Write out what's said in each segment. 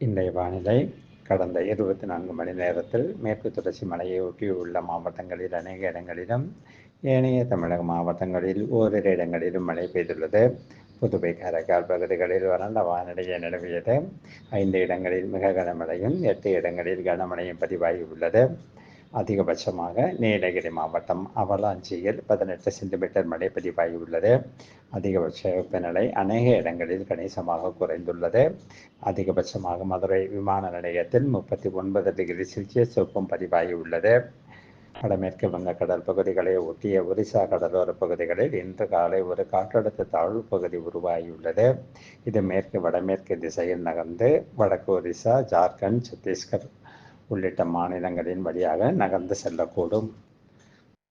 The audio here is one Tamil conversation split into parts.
இன்றைய வானிலை கடந்த இருபத்தி நான்கு மணி நேரத்தில் மேற்கு தொடர்ச்சி மலையை ஒட்டியுள்ள மாவட்டங்களில் அநேக இடங்களிலும் ஏனைய தமிழக மாவட்டங்களில் ஓரிரு இடங்களிலும் மழை பெய்துள்ளது. புதுவை காரைக்கால் பகுதிகளில் வறண்ட வானிலையை நிலவியது. ஐந்து இடங்களில் மிக கனமழையும் எட்டு இடங்களில் கனமழையும் பதிவாகியுள்ளது அதிகபட்சமாக நீலகிரி மாவட்டம் அவலாஞ்சியில் பதினெட்டு சென்டிமீட்டர் மழை பதிவாகியுள்ளது. அதிகபட்ச வெப்பநிலை அநேக இடங்களில் கணிசமாக குறைந்துள்ளது. அதிகபட்சமாக மதுரை விமான நிலையத்தில் முப்பத்தி ஒன்பது டிகிரி செல்சியஸ் வெப்பம் பதிவாகியுள்ளது. வடமேற்கு வங்கக்கடல் பகுதிகளை ஒட்டிய ஒரிசா கடலோர பகுதிகளில் இன்று காலை ஒரு காற்றழுத்த தாழ்வு பகுதி உருவாகியுள்ளது. இது மேற்கு வடமேற்கு திசையில் நகர்ந்து வடக்கு ஒரிசா ஜார்க்கண்ட் சத்தீஸ்கர் உள்ளிட்ட மாநிலங்களின் வழியாக நகர்ந்து செல்லக்கூடும்.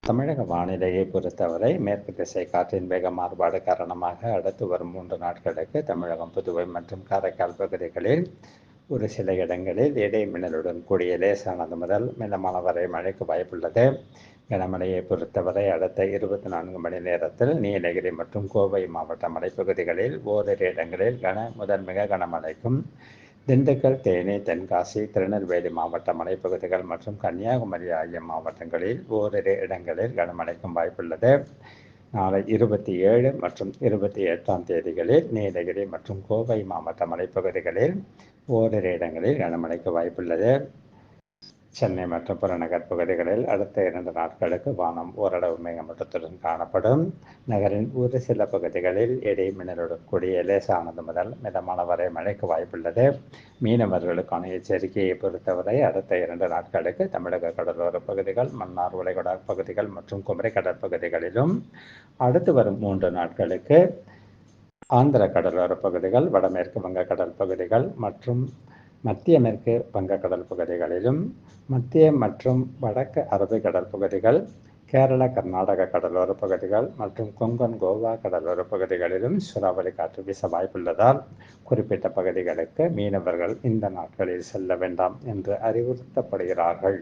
தமிழக வானிலையை பொறுத்தவரை மேற்கு திசை காற்றின் வேக மாறுபாடு காரணமாக அடுத்து வரும் மூன்று நாட்களுக்கு தமிழகம் புதுவை மற்றும் காரைக்கால் பகுதிகளில் ஒரு சில இடங்களில் இடைமின்னலுடன் கூடிய லேசானது முதல் மிதமான வரை மழைக்கு வாய்ப்புள்ளது. கனமழையை பொறுத்தவரை அடுத்த இருபத்தி நான்கு மணி நேரத்தில் நீலகிரி மற்றும் கோவை மாவட்ட மலைப்பகுதிகளில் ஓரிரு இடங்களில் கன முதல் மிக கனமழைக்கும் திண்டுக்கல் தேனி தென்காசி திருநெல்வேலி மாவட்ட மலைப்பகுதிகள் மற்றும் கன்னியாகுமரி ஆகிய மாவட்டங்களில் ஓரிரு இடங்களில் கனமழைக்கும் வாய்ப்புள்ளது. நாளை இருபத்தி ஏழு மற்றும் இருபத்தி எட்டாம் தேதிகளில் நீலகிரி மற்றும் கோவை மாவட்ட மலைப்பகுதிகளில் ஓரிரு இடங்களில் கனமழைக்கு வாய்ப்புள்ளது. சென்னை மற்றும் புறநகர் பகுதிகளில் அடுத்த இரண்டு நாட்களுக்கு வானம் ஓரளவு மேகமூட்டத்துடன் காணப்படும். நகரின் ஒரு சில பகுதிகளில் இடி மின்னலுடன் கூடிய லேசானது முதல் மிதமான வரை மழைக்கு வாய்ப்புள்ளது. மீனவர்களுக்கான எச்சரிக்கையை பொறுத்தவரை அடுத்த இரண்டு நாட்களுக்கு தமிழக கடலோர பகுதிகள் மன்னார் உலைகுடா பகுதிகள் மற்றும் குமரி கடற்பகுதிகளிலும் அடுத்து வரும் மூன்று நாட்களுக்கு ஆந்திர கடலோர பகுதிகள் வடமேற்கு வங்கக்கடல் பகுதிகள் மற்றும் மத்திய மேற்கு வங்கக்கடல் பகுதிகளிலும் மத்திய மற்றும் வடக்கு அரபிக்கடல் பகுதிகள் கேரள கர்நாடக கடலோர பகுதிகள் மற்றும் கொங்கன் கோவா கடலோர பகுதிகளிலும் சூறாவளி காற்று வீச வாய்ப்புள்ளதால் குறிப்பிட்ட பகுதிகளுக்கு மீனவர்கள் இந்த நாட்களில் செல்ல வேண்டாம் என்று அறிவுறுத்தப்படுகிறார்கள்.